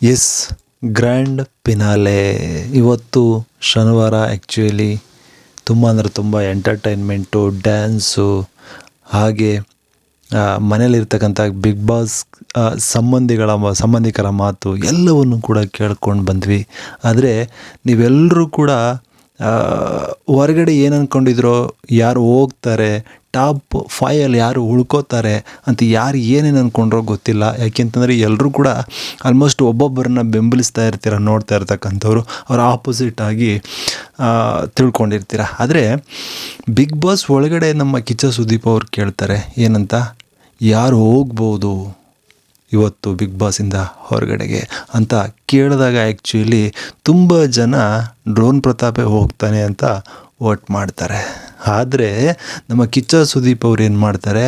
S, grand ಪಿನಾಲೆ ಇವತ್ತು ಶನಿವಾರ actually ತುಂಬ ಅಂದರೆ ತುಂಬ ಎಂಟರ್ಟೈನ್ಮೆಂಟು ಡ್ಯಾನ್ಸು ಹಾಗೆ ಮನೇಲಿರ್ತಕ್ಕಂಥ ಬಿಗ್ ಬಾಸ್ ಸಂಬಂಧಿಗಳ ಸಂಬಂಧಿಕರ ಮಾತು ಎಲ್ಲವನ್ನು ಕೂಡ ಕೇಳ್ಕೊಂಡು ಬಂದ್ವಿ. ಆದರೆ ನೀವೆಲ್ಲರೂ ಕೂಡ ಹೊರಗಡೆ ಏನು ಅಂದ್ಕೊಂಡಿದ್ರೋ ಯಾರು ಹೋಗ್ತಾರೆ ಟಾಪ್ ಫೈಯಲ್ಲಿ ಯಾರು ಉಳ್ಕೋತಾರೆ ಅಂತ ಯಾರು ಏನೇನು ಅಂದ್ಕೊಂಡ್ರೋ ಗೊತ್ತಿಲ್ಲ. ಯಾಕೆಂತಂದರೆ ಎಲ್ಲರೂ ಕೂಡ ಆಲ್ಮೋಸ್ಟ್ ಒಬ್ಬೊಬ್ಬರನ್ನ ಬೆಂಬಲಿಸ್ತಾ ಇರ್ತೀರ, ನೋಡ್ತಾ ಇರ್ತಕ್ಕಂಥವ್ರು. ಅವ್ರ ಆಪೋಸಿಟ್ ಆಗಿ ತಿಳ್ಕೊಂಡಿರ್ತೀರ. ಆದರೆ ಬಿಗ್ ಬಾಸ್ ಒಳಗಡೆ ನಮ್ಮ ಕಿಚ್ಚ ಸುದೀಪ್ ಅವ್ರು ಕೇಳ್ತಾರೆ, ಏನಂತ? ಯಾರು ಹೋಗ್ಬೋದು ಇವತ್ತು ಬಿಗ್ ಬಾಸಿಂದ ಹೊರಗಡೆಗೆ? ಅಂತ ಕೇಳಿದಾಗ ಆ್ಯಕ್ಚುಲಿ ತುಂಬ ಜನ ಡ್ರೋನ್ ಪ್ರತಾಪೇ ಹೋಗ್ತಾನೆ ಅಂತ ವೋಟ್ ಮಾಡ್ತಾರೆ. ಆದರೆ ನಮ್ಮ ಕಿಚ್ಚ ಸುದೀಪ್ ಅವ್ರು ಏನು ಮಾಡ್ತಾರೆ?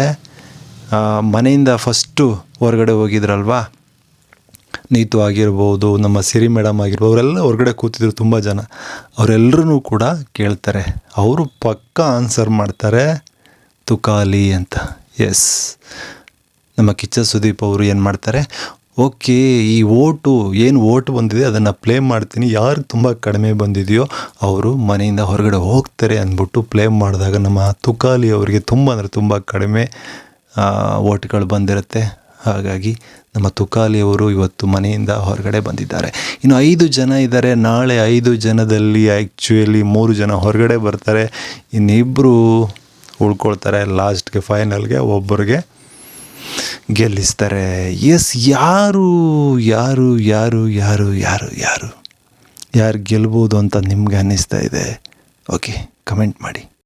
ಮನೆಯಿಂದ ಫಸ್ಟು ಹೊರಗಡೆ ಹೋಗಿದ್ರಲ್ವಾ? ನೀತು ಆಗಿರ್ಬೋದು, ನಮ್ಮ ಸಿರಿ ಮೇಡಮ್ ಆಗಿರ್ಬೋದು, ಅವರೆಲ್ಲ ಹೊರಗಡೆ ಕೂತಿದ್ರು ತುಂಬ ಜನ. ಅವರೆಲ್ಲರೂ ಕೂಡ ಕೇಳ್ತಾರೆ, ಅವರು ಪಕ್ಕ ಆನ್ಸರ್ ಮಾಡ್ತಾರೆ ತುಕಾಲಿ ಅಂತ. ಎಸ್ ನಮ್ಮ ಕಿಚ್ಚ ಸುದೀಪ್ ಅವರು ಏನು ಮಾಡ್ತಾರೆ? ಓಕೆ, ಈ ಓಟು ಏನು ಓಟು ಬಂದಿದೆ, ಅದನ್ನು ಪ್ಲೇ ಮಾಡ್ತೀನಿ, ಯಾರು ತುಂಬ ಕಡಿಮೆ ಬಂದಿದೆಯೋ ಅವರು ಮನೆಯಿಂದ ಹೊರಗಡೆ ಹೋಗ್ತಾರೆ ಅಂದ್ಬಿಟ್ಟು ಪ್ಲೇ ಮಾಡಿದಾಗ ನಮ್ಮ ತುಕಾಲಿ ಅವರಿಗೆ ತುಂಬ ಅಂದರೆ ತುಂಬ ಕಡಿಮೆ ಓಟ್ಗಳು ಬಂದಿರುತ್ತೆ. ಹಾಗಾಗಿ ನಮ್ಮ ತುಕಾಲಿಯವರು ಇವತ್ತು ಮನೆಯಿಂದ ಹೊರಗಡೆ ಬಂದಿದ್ದಾರೆ. ಇನ್ನು ಐದು ಜನ ಇದ್ದಾರೆ. ನಾಳೆ ಐದು ಜನದಲ್ಲಿ ಆ್ಯಕ್ಚುಲಿ ಮೂರು ಜನ ಹೊರಗಡೆ ಬರ್ತಾರೆ. ಇನ್ನಿಬ್ಬರು ಉಳ್ಕೊಳ್ತಾರೆ ಲಾಸ್ಟ್ಗೆ ಫೈನಲ್ಗೆ ಒಬ್ಬರಿಗೆ. ಗೆಲ್ಲಿಸ್ತಾರೆ. ಎಸ್ ಯಾರು ಯಾರು ಯಾರು ಯಾರು ಯಾರು ಯಾರು? ಯಾರು ಗೆಲ್ಬೋದು ಅಂತ ನಿಮ್ಗೆ ಅನ್ನಿಸ್ತಾ ಇದೆ? ಓಕೆ ಕಮೆಂಟ್ ಮಾಡಿ.